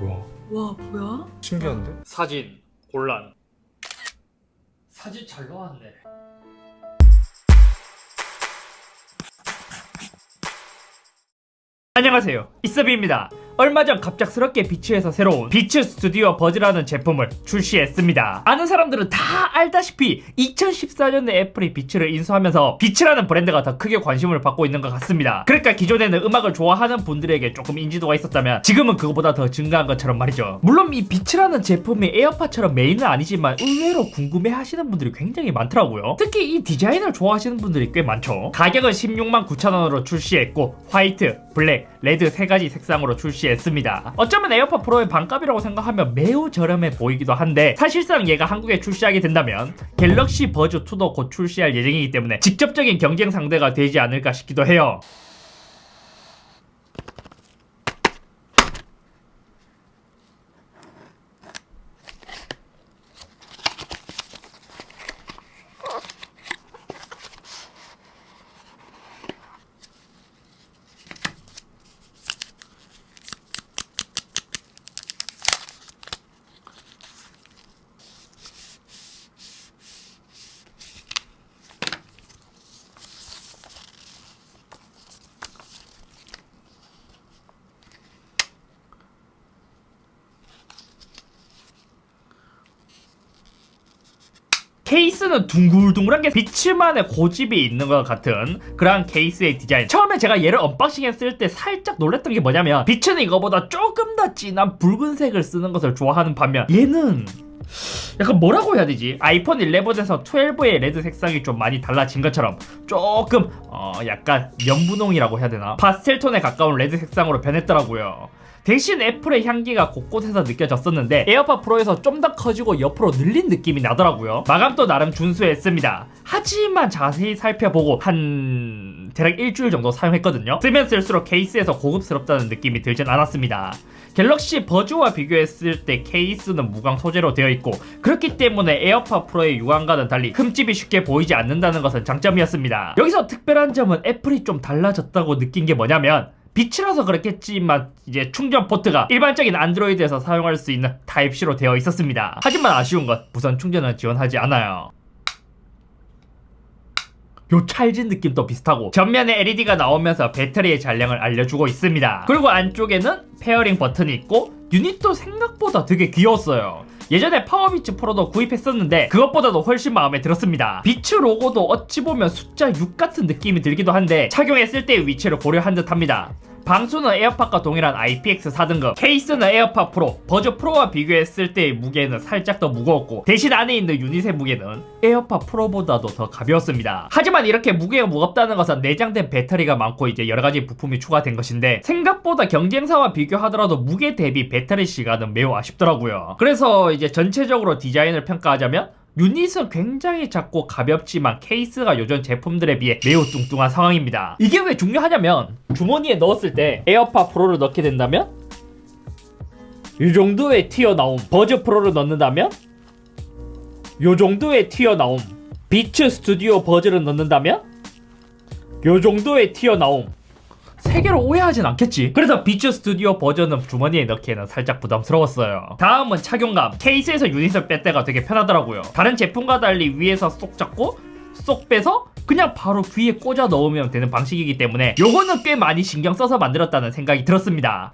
뭐야? 와 뭐야? 신기한데? 사진 곤란 사진 잘 나왔네 안녕하세요 이서비입니다 얼마 전 갑작스럽게 비츠에서 새로운 비츠 스튜디오 버즈라는 제품을 출시했습니다. 아는 사람들은 다 알다시피 2014년에 애플이 비츠를 인수하면서 비츠라는 브랜드가 더 크게 관심을 받고 있는 것 같습니다. 그러니까 기존에는 음악을 좋아하는 분들에게 조금 인지도가 있었다면 지금은 그거보다 더 증가한 것처럼 말이죠. 물론 이 비츠라는 제품이 에어팟처럼 메인은 아니지만 의외로 궁금해 하시는 분들이 굉장히 많더라고요. 특히 이 디자인을 좋아하시는 분들이 꽤 많죠. 가격은 16만 9천 원으로 출시했고 화이트, 블랙, 레드 세 가지 색상으로 출시했습니다. 어쩌면 에어팟 프로의 반값이라고 생각하면 매우 저렴해 보이기도 한데 사실상 얘가 한국에 출시하게 된다면 갤럭시 버즈 2도 곧 출시할 예정이기 때문에 직접적인 경쟁 상대가 되지 않을까 싶기도 해요. 케이스는 둥글둥글한 게 비츠만의 고집이 있는 것 같은 그런 케이스의 디자인. 처음에 제가 얘를 언박싱 했을 때 살짝 놀랬던 게 뭐냐면 비츠는 이거보다 조금 더 진한 붉은색을 쓰는 것을 좋아하는 반면 얘는 약간 뭐라고 해야 되지? 아이폰 11에서 12의 레드 색상이 좀 많이 달라진 것처럼 조금 어 약간 면분홍이라고 해야 되나? 파스텔 톤에 가까운 레드 색상으로 변했더라고요. 대신 애플의 향기가 곳곳에서 느껴졌었는데 에어팟 프로에서 좀 더 커지고 옆으로 늘린 느낌이 나더라고요. 마감도 나름 준수했습니다. 하지만 자세히 살펴보고 한 대략 일주일 정도 사용했거든요. 쓰면 쓸수록 케이스에서 고급스럽다는 느낌이 들진 않았습니다. 갤럭시 버즈와 비교했을 때 케이스는 무광 소재로 되어 있고 그렇기 때문에 에어팟 프로의 유광과는 달리 흠집이 쉽게 보이지 않는다는 것은 장점이었습니다. 여기서 특별한 점은 애플이 좀 달라졌다고 느낀 게 뭐냐면 빛이라서 그렇겠지만 이제 충전 포트가 일반적인 안드로이드에서 사용할 수 있는 타입C로 되어 있었습니다. 하지만 아쉬운 건 무선 충전을 지원하지 않아요. 요 찰진 느낌도 비슷하고 전면에 LED가 나오면서 배터리의 잔량을 알려주고 있습니다. 그리고 안쪽에는 페어링 버튼이 있고 유닛도 생각보다 되게 귀여웠어요. 예전에 파워비츠 프로도 구입했었는데 그것보다도 훨씬 마음에 들었습니다. 비츠 로고도 어찌 보면 숫자 6 같은 느낌이 들기도 한데 착용했을 때의 위치를 고려한 듯 합니다. 방수는 에어팟과 동일한 IPX 4등급, 케이스는 에어팟 프로, 버즈 프로와 비교했을 때의 무게는 살짝 더 무거웠고 대신 안에 있는 유닛의 무게는 에어팟 프로보다도 더 가벼웠습니다. 하지만 이렇게 무게가 무겁다는 것은 내장된 배터리가 많고 이제 여러 가지 부품이 추가된 것인데 생각보다 경쟁사와 비교하더라도 무게 대비 배터리 시간은 매우 아쉽더라고요. 그래서 이제 전체적으로 디자인을 평가하자면 유닛은 굉장히 작고 가볍지만 케이스가 요전 제품들에 비해 매우 뚱뚱한 상황입니다. 이게 왜 중요하냐면 주머니에 넣었을 때 에어팟 프로를 넣게 된다면 이 정도의 튀어나옴 버즈 프로를 넣는다면 요 정도의 튀어나옴 비츠 스튜디오 버즈를 넣는다면 요 정도의 튀어나옴 세 개로 오해하진 않겠지. 그래서 비츠 스튜디오 버전은 주머니에 넣기에는 살짝 부담스러웠어요. 다음은 착용감. 케이스에서 유닛을 뺄 때가 되게 편하더라고요. 다른 제품과 달리 위에서 쏙 잡고 쏙 빼서 그냥 바로 귀에 꽂아 넣으면 되는 방식이기 때문에 요거는 꽤 많이 신경 써서 만들었다는 생각이 들었습니다.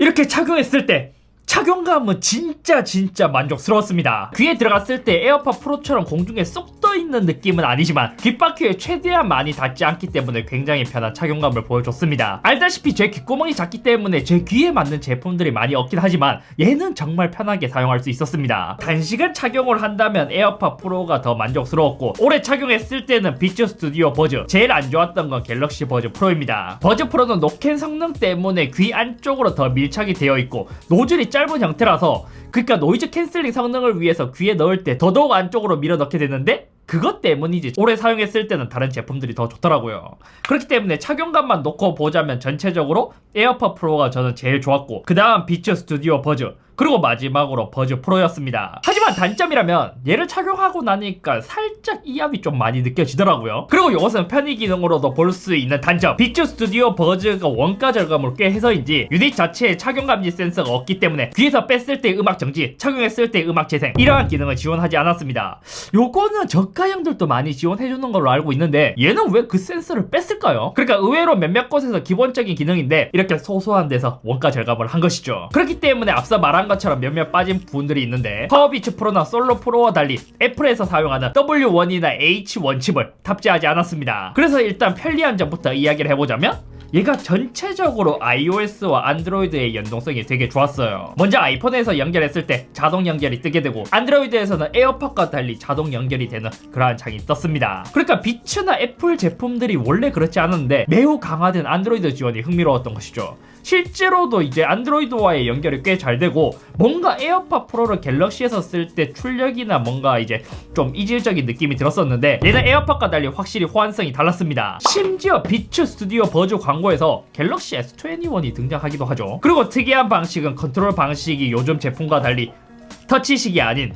이렇게 착용했을 때 착용감은 진짜 진짜 만족스러웠습니다. 귀에 들어갔을 때 에어팟 프로처럼 공중에 쏙 떠 있는 느낌은 아니지만 귓바퀴에 최대한 많이 닿지 않기 때문에 굉장히 편한 착용감을 보여줬습니다. 알다시피 제 귓구멍이 작기 때문에 제 귀에 맞는 제품들이 많이 없긴 하지만 얘는 정말 편하게 사용할 수 있었습니다. 단시간 착용을 한다면 에어팟 프로가 더 만족스러웠고 오래 착용했을 때는 비츠 스튜디오 버즈 제일 안 좋았던 건 갤럭시 버즈 프로입니다. 버즈 프로는 노캔 성능 때문에 귀 안쪽으로 더 밀착이 되어 있고 노즐이 짧은 형태라서 그러니까 노이즈 캔슬링 성능을 위해서 귀에 넣을 때 더더욱 안쪽으로 밀어 넣게 되는데 그것 때문이지. 오래 사용했을 때는 다른 제품들이 더 좋더라고요. 그렇기 때문에 착용감만 놓고 보자면 전체적으로 에어팟 프로가 저는 제일 좋았고 그 다음 비츠 스튜디오 버즈 그리고 마지막으로 버즈 프로였습니다. 하지만 단점이라면 얘를 착용하고 나니까 살짝 이압이 좀 많이 느껴지더라고요. 그리고 이것은 편의 기능으로도 볼 수 있는 단점. 빅즈 스튜디오 버즈가 원가 절감을 꽤 해서인지 유닛 자체에 착용 감지 센서가 없기 때문에 귀에서 뺐을 때 음악 정지, 착용했을 때 음악 재생 이러한 기능을 지원하지 않았습니다. 요거는 저가형들도 많이 지원해주는 걸로 알고 있는데 얘는 왜 그 센서를 뺐을까요? 그러니까 의외로 몇몇 곳에서 기본적인 기능인데 이렇게 소소한 데서 원가 절감을 한 것이죠. 그렇기 때문에 앞서 말한 것처럼 몇몇 빠진 부분들이 있는데 파워비츠 프로나 솔로 프로와 달리 애플에서 사용하는 W1이나 H1 칩을 탑재하지 않았습니다. 그래서 일단 편리한 점부터 이야기를 해보자면 얘가 전체적으로 iOS와 안드로이드의 연동성이 되게 좋았어요. 먼저 아이폰에서 연결했을 때 자동 연결이 뜨게 되고 안드로이드에서는 에어팟과 달리 자동 연결이 되는 그러한 창이 떴습니다. 그러니까 비츠나 애플 제품들이 원래 그렇지 않은데 매우 강화된 안드로이드 지원이 흥미로웠던 것이죠. 실제로도 이제 안드로이드와의 연결이 꽤 잘 되고 뭔가 에어팟 프로를 갤럭시에서 쓸 때 출력이나 뭔가 이제 좀 이질적인 느낌이 들었었는데 얘는 에어팟과 달리 확실히 호환성이 달랐습니다. 심지어 비츠 스튜디오 버즈 광고 에서 갤럭시 S21이 등장하기도 하죠. 그리고 특이한 방식은 컨트롤 방식이 요즘 제품과 달리 터치식이 아닌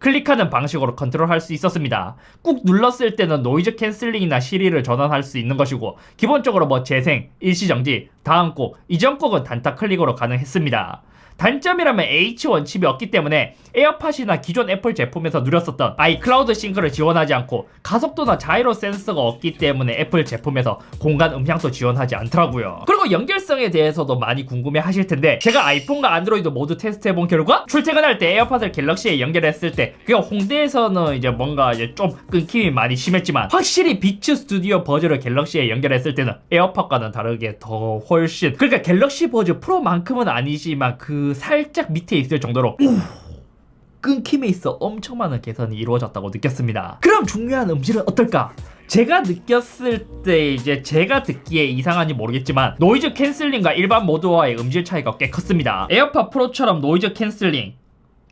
클릭하는 방식으로 컨트롤할 수 있었습니다. 꾹 눌렀을 때는 노이즈 캔슬링이나 시리를 전환할 수 있는 것이고 기본적으로 뭐 재생, 일시정지, 다음 곡, 이전 곡은 단타 클릭으로 가능했습니다. 단점이라면 H1 칩이 없기 때문에 에어팟이나 기존 애플 제품에서 누렸었던 아이클라우드 싱크를 지원하지 않고 가속도나 자이로 센서가 없기 때문에 애플 제품에서 공간 음향도 지원하지 않더라고요. 그리고 연결성에 대해서도 많이 궁금해 하실 텐데 제가 아이폰과 안드로이드 모두 테스트해 본 결과 출퇴근할 때 에어팟을 갤럭시에 연결했을 때 그냥 홍대에서는 이제 뭔가 이제 좀 끊김이 많이 심했지만 확실히 비츠 스튜디오 버즈를 갤럭시에 연결했을 때는 에어팟과는 다르게 더 훨씬 그러니까 갤럭시 버즈 프로만큼은 아니지만 그 살짝 밑에 있을 정도로 끊김에 있어 엄청 많은 개선이 이루어졌다고 느꼈습니다. 그럼 중요한 음질은 어떨까? 제가 느꼈을 때 이제 제가 듣기에 이상한지 모르겠지만 노이즈 캔슬링과 일반 모드와의 음질 차이가 꽤 컸습니다. 에어팟 프로처럼 노이즈 캔슬링,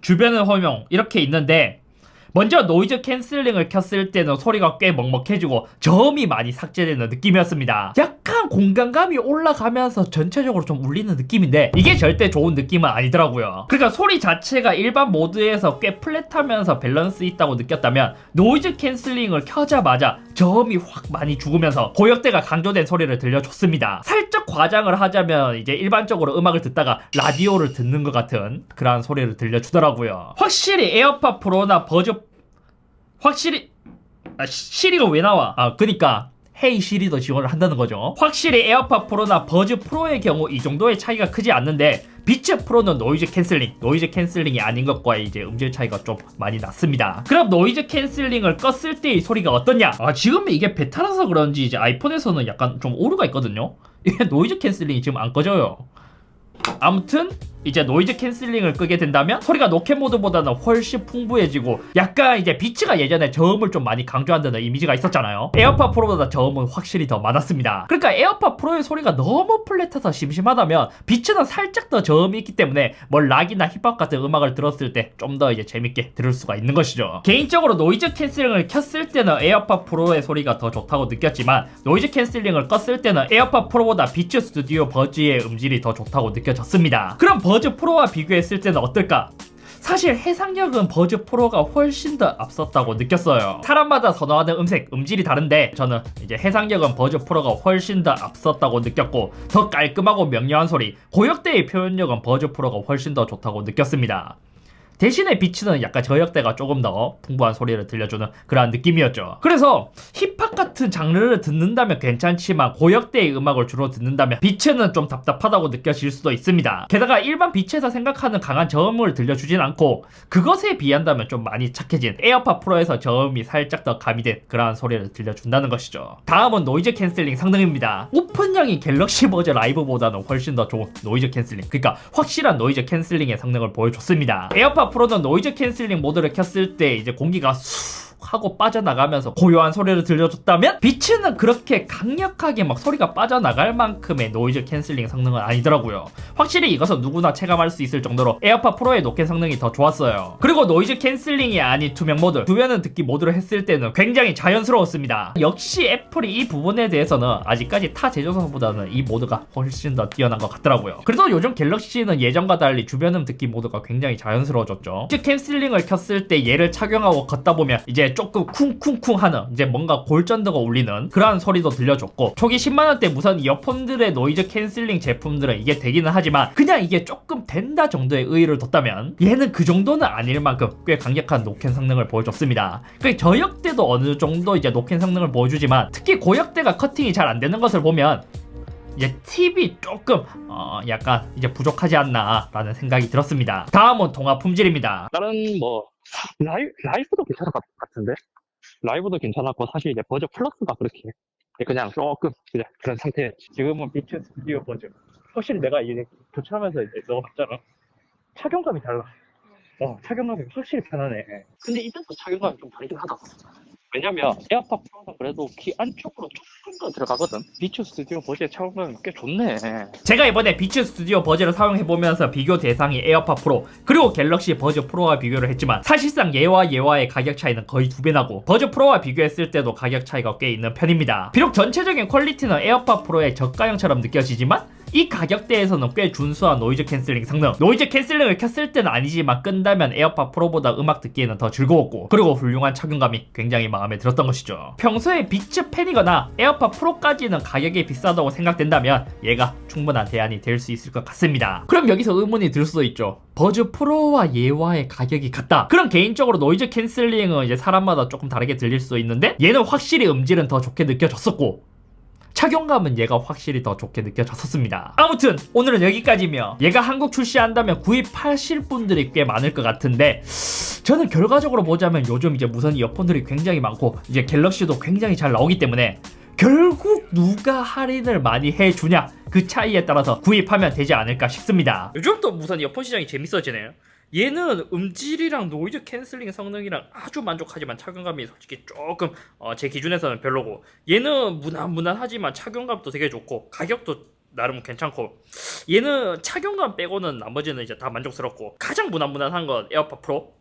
주변의 호명 이렇게 있는데 먼저 노이즈 캔슬링을 켰을 때는 소리가 꽤 먹먹해지고 저음이 많이 삭제되는 느낌이었습니다. 약 간 공간감이 올라가면서 전체적으로 좀 울리는 느낌인데 이게 절대 좋은 느낌은 아니더라고요. 그러니까 소리 자체가 일반 모드에서 꽤 플랫하면서 밸런스 있다고 느꼈다면 노이즈 캔슬링을 켜자마자 저음이 확 많이 죽으면서 고역대가 강조된 소리를 들려줬습니다. 살짝 과장을 하자면 이제 일반적으로 음악을 듣다가 라디오를 듣는 것 같은 그러한 소리를 들려주더라고요. 확실히 에어팟 프로나 버즈 확실히 아, 시- 시리가 왜 나와? 아 그니까 헤이 시리도 지원을 한다는 거죠. 확실히 에어팟 프로나 버즈 프로의 경우 이 정도의 차이가 크지 않는데 비츠 프로는 노이즈 캔슬링, 노이즈 캔슬링이 아닌 것과 이제 음질 차이가 좀 많이 났습니다. 그럼 노이즈 캔슬링을 껐을 때의 소리가 어떻냐? 아 지금 이게 베타라서 그런지 이제 아이폰에서는 약간 좀 오류가 있거든요. 이게 노이즈 캔슬링이 지금 안 꺼져요. 아무튼 이제 노이즈 캔슬링을 끄게 된다면 소리가 노켓 모드보다는 훨씬 풍부해지고 약간 이제 비츠가 예전에 저음을 좀 많이 강조한다는 이미지가 있었잖아요. 에어팟 프로보다 저음은 확실히 더 많았습니다. 그러니까 에어팟 프로의 소리가 너무 플랫해서 심심하다면 비츠는 살짝 더 저음이 있기 때문에 뭐 락이나 힙합 같은 음악을 들었을 때 좀 더 이제 재밌게 들을 수가 있는 것이죠. 개인적으로 노이즈 캔슬링을 켰을 때는 에어팟 프로의 소리가 더 좋다고 느꼈지만 노이즈 캔슬링을 껐을 때는 에어팟 프로보다 비츠 스튜디오 버즈의 음질이 더 좋다고 느껴졌습니다. 그럼 버즈 프로와 비교했을 때는 어떨까? 사실 해상력은 버즈 프로가 훨씬 더 앞섰다고 느꼈어요. 사람마다 선호하는 음색, 음질이 다른데 저는 이제 해상력은 버즈 프로가 훨씬 더 앞섰다고 느꼈고 더 깔끔하고 명료한 소리, 고역대의 표현력은 버즈 프로가 훨씬 더 좋다고 느꼈습니다. 대신에 비치는 약간 저역대가 조금 더 풍부한 소리를 들려주는 그러한 느낌이었죠. 그래서 힙합 같은 장르를 듣는다면 괜찮지만 고역대의 음악을 주로 듣는다면 비치는 좀 답답하다고 느껴질 수도 있습니다. 게다가 일반 비치에서 생각하는 강한 저음을 들려주진 않고 그것에 비한다면 좀 많이 착해진 에어팟 프로에서 저음이 살짝 더 가미된 그러한 소리를 들려준다는 것이죠. 다음은 노이즈 캔슬링 성능입니다. 오픈형이 갤럭시 버즈 라이브보다는 훨씬 더 좋은 노이즈 캔슬링 그러니까 확실한 노이즈 캔슬링의 성능을 보여줬습니다. 에어팟 프로는 노이즈 캔슬링 모드를 켰을 때 이제 공기가 수 하고 빠져나가면서 고요한 소리를 들려줬다면 비츠는 그렇게 강력하게 막 소리가 빠져나갈 만큼의 노이즈 캔슬링 성능은 아니더라고요. 확실히 이것은 누구나 체감할 수 있을 정도로 에어팟 프로의 노캔 성능이 더 좋았어요. 그리고 노이즈 캔슬링이 아닌 투명 모드, 주변은 듣기 모드를 했을 때는 굉장히 자연스러웠습니다. 역시 애플이 이 부분에 대해서는 아직까지 타 제조사보다는 이 모드가 훨씬 더 뛰어난 것 같더라고요. 그래도 요즘 갤럭시는 예전과 달리 주변음 듣기 모드가 굉장히 자연스러워졌죠. 즉 캔슬링을 켰을 때 얘를 착용하고 걷다 보면 이제 조금 쿵쿵쿵 하는 이제 뭔가 골전드가 울리는 그러한 소리도 들려줬고 초기 10만원대 무선 이어폰들의 노이즈 캔슬링 제품들은 이게 되기는 하지만 그냥 이게 조금 된다 정도의 의의를 뒀다면 얘는 그 정도는 아닐 만큼 꽤 강력한 노캔 성능을 보여줬습니다. 그 저역대도 어느 정도 이제 노캔 성능을 보여주지만 특히 고역대가 커팅이 잘 안 되는 것을 보면 이제 팁이 조금 어 약간 이제 부족하지 않나라는 생각이 들었습니다. 다음은 동화 품질입니다. 다른 뭐 라이, 라이브도 괜찮을 것 같은데 라이브도 괜찮았고 사실 이제 버저 플러스가 그렇게 그냥 조금 그냥 그런 상태 지금은 비트 스튜디오 버전. 확실히 내가 이제 교체하면서 이제 넣어봤잖아. 착용감이 달라. 어, 착용감이 확실히 편하네. 근데 이때도 착용감이 좀 다르긴 하다 왜냐면 에어팟 프로가 그래도 귀 안쪽으로 조금 더 들어가거든. 비추 스튜디오 버저의 착용감이 꽤 좋네. 제가 이번에 비츠 스튜디오 버즈를 사용해보면서 비교 대상이 에어팟 프로 그리고 갤럭시 버즈 프로와 비교를 했지만 사실상 얘와 얘와의 가격 차이는 거의 두 배 나고 버즈 프로와 비교했을 때도 가격 차이가 꽤 있는 편입니다. 비록 전체적인 퀄리티는 에어팟 프로의 저가형처럼 느껴지지만 이 가격대에서는 꽤 준수한 노이즈 캔슬링 성능. 노이즈 캔슬링을 켰을 때는 아니지만 끈다면 에어팟 프로보다 음악 듣기에는 더 즐거웠고 그리고 훌륭한 착용감이 굉장히 마음에 들었던 것이죠. 평소에 비츠 팬이거나 에어팟 프로까지는 가격이 비싸다고 생각된다면 얘가 충분한 대안이 될 수 있을 것 같습니다. 그럼 여기서 의문이 들 수도 있죠. 버즈 프로와 얘와의 가격이 같다. 그럼 개인적으로 노이즈 캔슬링은 이제 사람마다 조금 다르게 들릴 수도 있는데 얘는 확실히 음질은 더 좋게 느껴졌었고 착용감은 얘가 확실히 더 좋게 느껴졌었습니다. 아무튼 오늘은 여기까지며 얘가 한국 출시한다면 구입하실 분들이 꽤 많을 것 같은데 저는 결과적으로 보자면 요즘 이제 무선 이어폰들이 굉장히 많고 이제 갤럭시도 굉장히 잘 나오기 때문에 결국 누가 할인을 많이 해주냐 그 차이에 따라서 구입하면 되지 않을까 싶습니다. 요즘 또 무선 이어폰 시장이 재밌어지네요. 얘는 음질이랑 노이즈 캔슬링 성능이랑 아주 만족하지만 착용감이 솔직히 조금 어, 제 기준에서는 별로고 얘는 무난무난하지만 착용감도 되게 좋고 가격도 나름 괜찮고 얘는 착용감 빼고는 나머지는 이제 다 만족스럽고 가장 무난무난한 건 에어팟 프로